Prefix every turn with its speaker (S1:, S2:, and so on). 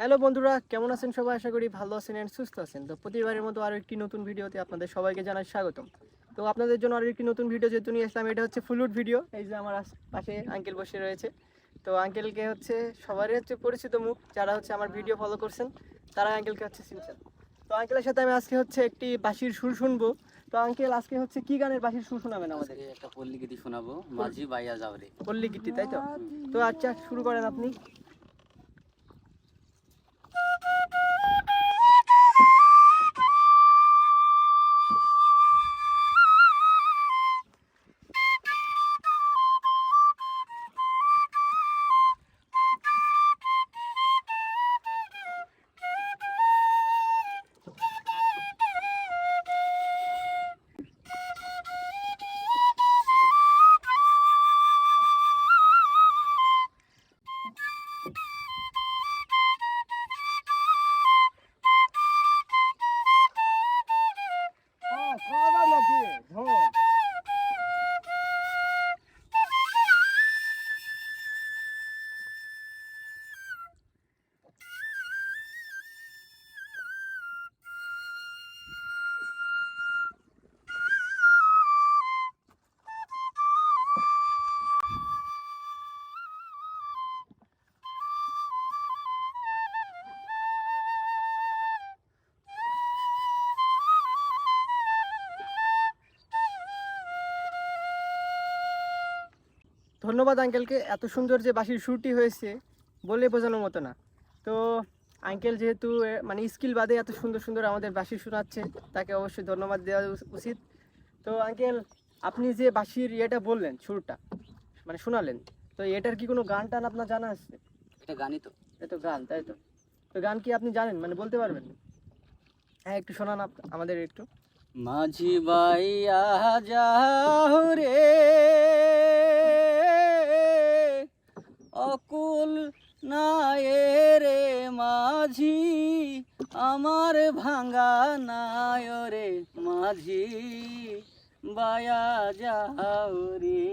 S1: Hello বন্ধুরা কেমন আছেন সবাই? আশা করি ভালো আছেন এন্ড সুস্থ আছেন। তো প্রতিবারের মতো আরও একটি নতুন ভিডিওতে আপনাদের সবাইকে জানাই স্বাগতম। তো আপনাদের জন্য আরও একটি নতুন ভিডিও যেহেতু নিয়ে আসলাম এটা হচ্ছে ফুলুট ভিডিও। এই যে আমার পাশে আঙ্কেল বসে রয়েছে। তো আঙ্কেলকে হচ্ছে সবারই হচ্ছে পরিচিত মুখ যারা হচ্ছে আমার ভিডিও ফলো করছেন তারা আঙ্কেলকে হচ্ছে চিনছেন। তো আঙ্কেলের সাথে আমি আজকে হচ্ছে একটি বাঁশির সুর শুনব। তো আঙ্কেল আজকে হচ্ছে কি গানের বাঁশির সুর শোনাবেন আমাদের?
S2: একটা পল্লী গীতি শোনাবো মাঝি বাইয়া যাবরে
S1: পল্লী গীতি তাই তো? তো আচ্ছা শুরু করেন আপনি। ধন্যবাদ আঙ্কেলকে এত সুন্দর যে বাঁশির সুরটি হয়েছে বলে বোঝানোর মতো না। তো আঙ্কেল যেহেতু মানে স্কিল বাদে এত সুন্দর সুন্দর আমাদের বাঁশি শোনাচ্ছে তাকে অবশ্যই ধন্যবাদ দেওয়া উচিত। তো আঙ্কেল আপনি যে বাঁশির ইয়েটা বললেন সুরটা মানে শোনালেন তো এটার কি কোনো গান টান আপনার জানা আছে?
S2: এটা গানই তো।
S1: তো গান তাই তো? তো গান কি আপনি জানেন মানে বলতে পারবেন? হ্যাঁ একটু শোনান আমাদের একটু।
S2: মাঝি বাইয়া যাও রে। অকুল নায়ে রে মাঝি আমার ভাঙা নায়রে মাঝি বায়া যাও রে।